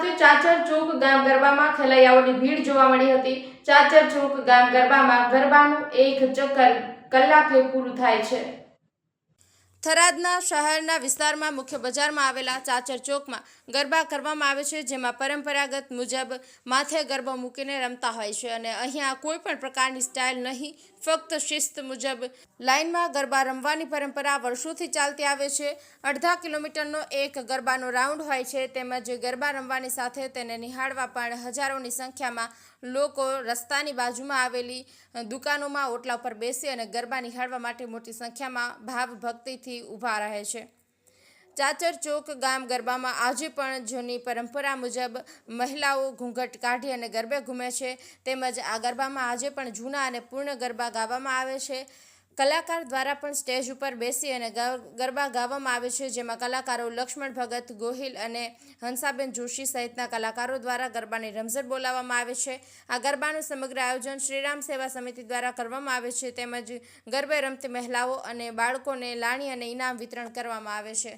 સાથે ચાચર ચોક ગામ ગરબામાં ખેલૈયાઓની ભીડ જોવા મળી હતી. ચાચર ચોક ગામ ગરબામાં ગરબાનું એક ચક્કર કલાકે પૂરું થાય છે. થરાદના શહેરના વિસ્તારમાં મુખ્ય બજારમાં આવેલા ચાચર ચોકમાં ગરબા કરવામાં આવે છે, જેમાં પરંપરાગત મુજબ માથે ગરબો મૂકીને રમતા હોય છે અને અહીંયા કોઈ પણ પ્રકારની સ્ટાઇલ નહીં, ફક્ત શિસ્ત મુજબ લાઇનમાં ગરબા રમવાની પરંપરા વર્ષોથી ચાલતી આવે છે. અડધા કિલોમીટરનો એક ગરબાનો રાઉન્ડ હોય છે, તેમજ ગરબા રમવાની સાથે તેને નિહાળવા પણ હજારોની સંખ્યામાં લોકો રસ્તાની બાજુમાં આવેલી દુકાનોમાં ઓટલા ઉપર બેસી અને ગરબા નિહાળવા માટે મોટી સંખ્યામાં ભાવ ભક્તિથી ઊભા રહે છે. ચાચર ચોક ગામ ગરબામાં આજે પણ જૂની પરંપરા મુજબ મહિલાઓ ઘૂંઘટ કાઢી અને ગરબે ઘૂમે છે. તેમજ આ ગરબામાં આજે પણ જૂના અને પૂર્ણ ગરબા ગાવામાં આવે છે. કલાકાર દ્વારા પણ સ્ટેજ ઉપર બેસી અને ગરબા ગાવામાં આવે છે, જેમાં કલાકારો લક્ષ્મણ ભગત, ગોહિલ અને હંસાબેન જોશી સહિતના કલાકારો દ્વારા ગરબાની રમઝટ બોલાવવામાં આવે છે. આ ગરબાનું સમગ્ર આયોજન શ્રીરામ સેવા સમિતિ દ્વારા કરવામાં આવે છે. તેમજ ગરબે રમતી મહિલાઓ અને બાળકોને લાણી અને ઇનામ વિતરણ કરવામાં આવે છે.